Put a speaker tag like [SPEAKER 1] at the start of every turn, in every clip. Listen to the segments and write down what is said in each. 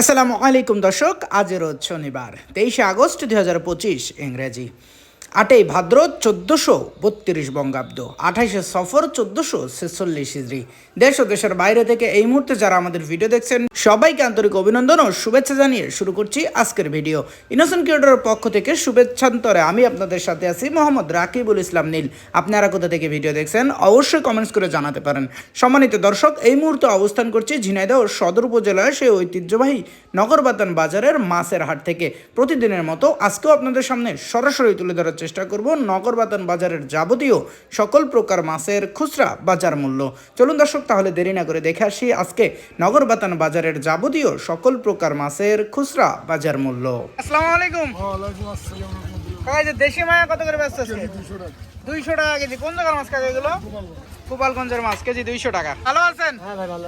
[SPEAKER 1] আসসালামু আলাইকুম দর্শক আজ রোজ শনিবার তেইশে আগস্ট দুই হাজার পঁচিশ ইংরেজি। আটই ভাদ্র চোদ্দোশো বত্রিশ বঙ্গাব্দ আঠাইশে সফর চোদ্দোশো ছেচল্লিশ ইজরি দেশ ও দেশের বাইরে থেকে এই মুহূর্তে যারা আমাদের ভিডিও দেখছেন, সবাইকে আন্তরিক অভিনন্দন ও শুভেচ্ছা জানিয়ে শুরু করছি আজকের ভিডিও। ইনোসেন্ট ক্রিয়েটরের পক্ষ থেকে শুভেচ্ছান্তরে আমি আপনাদের সাথে আছি মোহাম্মদ রাকিবুল ইসলাম নীল। আপনারা কোথা থেকে ভিডিও দেখছেন, অবশ্যই কমেন্টস করে জানাতে পারেন। সম্মানিত দর্শক, এই মুহূর্তে অবস্থান করছি ঝিনাইদহ সদর উপজেলার সেই ঐতিহ্যবাহী নগরবাতান বাজারের মাছের হাট থেকে। প্রতিদিনের মতো আজকেও আপনাদের সামনে সরাসরি তুলে ধরার চেষ্টা করব নগরবাতন বাজারের যাবতীয় সকল প্রকার মাছের খুচরা বাজার মূল্য। চলুন দর্শক তাহলে দেরি না করে দেখে আসি আজকে নগরবাতন বাজারের যাবতীয় সকল প্রকার মাছের খুচরা বাজার মূল্য। আসসালামু আলাইকুম। দেশি মায়া কত করে ব্যস্ত
[SPEAKER 2] আছে
[SPEAKER 1] দুইশো টাকা। কেজি। কোন জায়গার মাছ কাজে এগুলো? গোপালগঞ্জের মাছ কেজি দুইশো টাকা ভালো আছেন
[SPEAKER 2] হ্যাঁ ভাই ভালো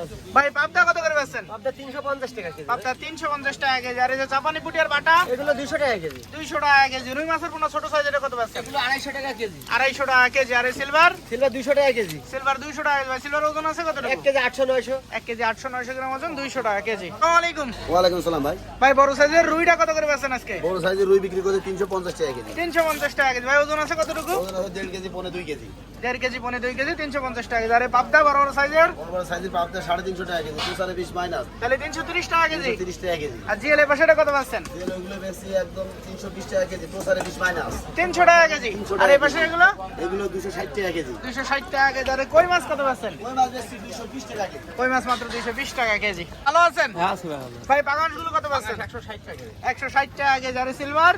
[SPEAKER 1] পাবদা কত করে বেচছেন
[SPEAKER 2] আপনার তিনশো পঞ্চাশ টাকা কেজি
[SPEAKER 1] পাবদা তিনশো পঞ্চাশ টাকা কেজি আর এই যে চাপানি পুটিয়ার বাটা
[SPEAKER 2] এগুলো দুশো টাকা কেজি
[SPEAKER 1] দুইশো টাকা কেজি রুই মাছের কোনো ছোট সাইজের কত বেচছেন
[SPEAKER 2] এগুলো আড়াইশো টাকা কেজি
[SPEAKER 1] আড়াইশো টাকা কেজি আর সিলভার
[SPEAKER 2] সিলভার দুশো টাকা কেজি
[SPEAKER 1] সিলভার দুইশো টাকা কেজি সিলভার ওজন আছে কত
[SPEAKER 2] এক কেজি আটশো নয়শো
[SPEAKER 1] এক কেজি আটশো নয়শো গ্রাম ওজন দুইশো টাকা কেজি আলাইকুম
[SPEAKER 3] ওয়ালাইকুম সালাম ভাই
[SPEAKER 1] ভাই বড় সাইজের রুইটা কত করে বেচছেন আজকে
[SPEAKER 3] বড় সাইজের রুই বিক্রি করে তিনশো পঞ্চাশ টাকা কেজি
[SPEAKER 1] তিনশো পঞ্চাশ টাকা কেজি ভাই ওজন আছে কতটুকু
[SPEAKER 3] ওজন আছে দেড় কেজি পনেরো দুই কেজি
[SPEAKER 1] দেড় কেজি পনেরো দুই কেজি তিনশো পঞ্চাশ টাকা আর পাবদা বড় বড় সাইজের?
[SPEAKER 3] বড় বড় সাইজের পাবদা সাড়ে তিনশো টাকা কেজি দু সাড়ে বিশ মাইনাস।
[SPEAKER 1] তাহলে তিনশো তিরিশ টাকা কেজি?
[SPEAKER 3] তিরিশ টাকা কেজি।
[SPEAKER 1] আর জিএল এর পাশেটা কত পাচ্ছেন?
[SPEAKER 3] তেল ওগুলো বেশি একদম তিনশো বিশ টাকা কেজি দু সাড়ে বিশ মাইনাস।
[SPEAKER 1] তিনশো টাকা কেজি? আর এই পাশে এগুলো?
[SPEAKER 3] এগুলো দুশো ষাট টাকা কেজি।
[SPEAKER 1] দুইশো ষাট টাকা কেজি। আর কই মাছ কত পাচ্ছেন?
[SPEAKER 3] ওই মাছ বেশি? দুশো বিশ টাকা কেজি।
[SPEAKER 1] কই মাছ মাত্র দুইশো বিশ টাকা কেজি? ভালো আছেন?
[SPEAKER 2] হ্যাঁ আছে ভাই ভালো।
[SPEAKER 1] ভাই বাগানগুলো কত পাচ্ছেন?
[SPEAKER 2] একশো ষাট টাকা কেজি।
[SPEAKER 1] একশো ষাট টাকা কেজি। আর সিলভার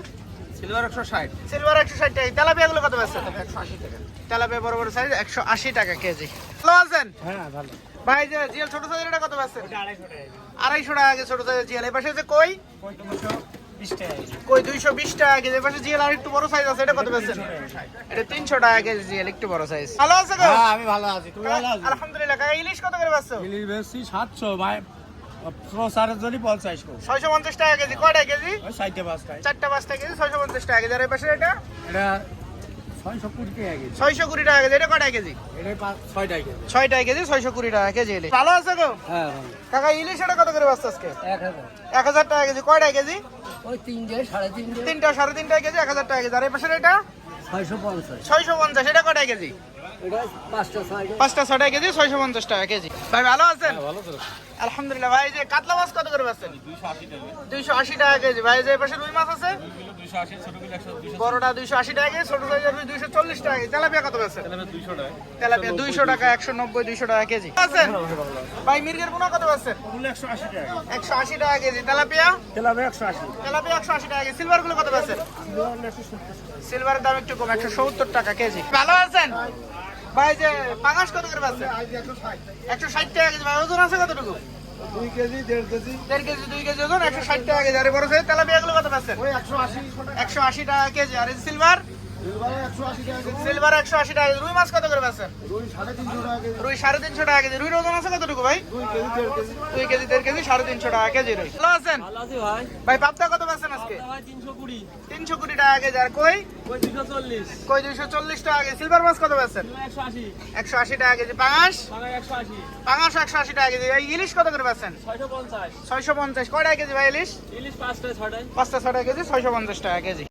[SPEAKER 2] সিলভার একশো ষাট।
[SPEAKER 1] সিলভার একশো ষাট টাকা। তেলাপিয়া গুলো কত পাচ্ছেন
[SPEAKER 2] একশো আশি টাকা।
[SPEAKER 1] তেলাপিয়া বড় বড় সাইজ একশো আশি টাকা কেজি। ভালো আছেন?
[SPEAKER 2] হ্যাঁ ভালো।
[SPEAKER 1] ভাই যে জিএল ছোট সাইজের এটা কত পাচ্ছেন
[SPEAKER 2] আড়াইশো টাকা কেজি।
[SPEAKER 1] ছোট সাইজের জিএল। এই পাশে যে কই?
[SPEAKER 2] দুশো বিশ টাকা
[SPEAKER 1] কই দুইশো বিশ টাকা কেজি। এই পাশে জিএল আর একটু বড় সাইজ আছে এটা কত পাচ্ছেন এটা তিনশো টাকা কেজি জিএল একটু বড় সাইজ ভালো আছে গো?
[SPEAKER 2] হ্যাঁ আমি ভালো আছি। তুমি ভালো আছো?
[SPEAKER 1] আলহামদুলিল্লাহ। কাকা ইলিশ কত করে পাচ্ছ
[SPEAKER 2] ইলিশ বেশি সাতশো ভাই। প্রসারের জন্য পঞ্চাশ
[SPEAKER 1] ছয়শো পঞ্চাশ টাকা কেজি। কয়টা কেজি?
[SPEAKER 2] ওই সাইডে পাঁচটায়
[SPEAKER 1] চারটা পাঁচটা কেজি ছয়শো পঞ্চাশ টাকা কেজি। আর এই পাশে এটা?
[SPEAKER 2] এটা ছয়শো কুড়ি টাকা কেজি।
[SPEAKER 1] ছয়শো কুড়ি টাকা কেজি। এটা কয়টা কেজি?
[SPEAKER 2] এটা পাঁচ ছয়টায় কেজি।
[SPEAKER 1] ছয়টা কেজি ছয়শো কুড়ি টাকা কেজি ভালো আছে গো?
[SPEAKER 2] হ্যাঁ
[SPEAKER 1] কাকা ইলিশ এটা কত করে বাঁচছে আজকে?
[SPEAKER 2] এক হাজার।
[SPEAKER 1] এক হাজার টাকা কেজি। কয়টা কেজি?
[SPEAKER 2] ওই তিনটে সাড়ে তিনটে।
[SPEAKER 1] তিনটা সাড়ে তিনটা কেজি এক হাজার টাকা কেজি। আর এই পাশে এটা?
[SPEAKER 2] ছয়শো পঞ্চাশ।
[SPEAKER 1] ছয়শো পঞ্চাশ। এটা কয়টা কেজি?
[SPEAKER 2] পাঁচটা ছয়টা
[SPEAKER 1] কেজি ছয়শো পঞ্চাশ টাকা কেজি। ভাই ভালো আছেন? আলহামদুলিল্লাহ ভাই যে কাতলা মাছ কত করে পাচ্ছেন দুইশো আশি টাকা কেজি। ভাই যে পাশে রুই মাছ আছে? বড়টা দুইশো আশি টাকা কেজি ছোট সাইজের রুই দুইশো চল্লিশ টাকা কেজি। তেলাপিয়া কত পাচ্ছেন তেলাপিয়া দুইশো টাকা। একশো নব্বই দুইশো টাকা কেজি। আছেন? ভাই মির্গের পোনা কত পাচ্ছেন
[SPEAKER 2] একশো আশি টাকা
[SPEAKER 1] একশো আশি টাকা কেজি। তেলাপিয়া?
[SPEAKER 2] তেলাবে একশো আশি।
[SPEAKER 1] তেলাপিয়া একশো আশি টাকা কেজি। সিলভারগুলো কত পাচ্ছেন সিলভারের দাম একটু কম একশো সত্তর টাকা কেজি। ভালো আছেন? ভাই যে পাঙাশ কত করে আছে একশো ষাট। টাকা কেজি ভাই ওজন আছে কতটুকু?
[SPEAKER 2] দুই কেজি দেড় কেজি।
[SPEAKER 1] দেড় কেজি দুই কেজি ওজন একশো ষাট টাকা কেজি। আর বড় সাইজ তেলাপিয়া গুলো কত পাচ্ছেন
[SPEAKER 2] ওই একশো আশি
[SPEAKER 1] একশো আশি। টাকা কেজি আর সিলভার সিলভার একশো আশি টাকা রুই মাছ কত করে পাচ্ছেন?
[SPEAKER 2] রুই সাড়ে তিনশো টাকা কেজি।
[SPEAKER 1] রুই ওজন আছে কতটুকু ভাই?
[SPEAKER 2] দুই কেজি দেড় কেজি
[SPEAKER 1] সাড়ে তিনশো টাকা কেজি রুই। ভালো আছেন?
[SPEAKER 2] ভাই
[SPEAKER 1] ভাই পাবদা কত পাচ্ছেন আজকে?
[SPEAKER 2] তিনশো কুড়ি
[SPEAKER 1] টাকা কেজি। আর কই? কই দুইশো চল্লিশ টাকা কেজি। সিলভার মাছ কত পাচ্ছেন?
[SPEAKER 2] একশো আশি
[SPEAKER 1] টাকা কেজি। পাঙাশ?
[SPEAKER 2] একশো আশি
[SPEAKER 1] পাঙাশ একশো আশি টাকা কেজি। এই ইলিশ কত করে পাচ্ছেন?
[SPEAKER 2] ছয়শো পঞ্চাশ।
[SPEAKER 1] ছয়শো কয় টাকা কেজি ভাই ইলিশ?
[SPEAKER 2] ইলিশ ছটায়
[SPEAKER 1] পাঁচটা কেজি ছয়শো পঞ্চাশ টাকা কেজি।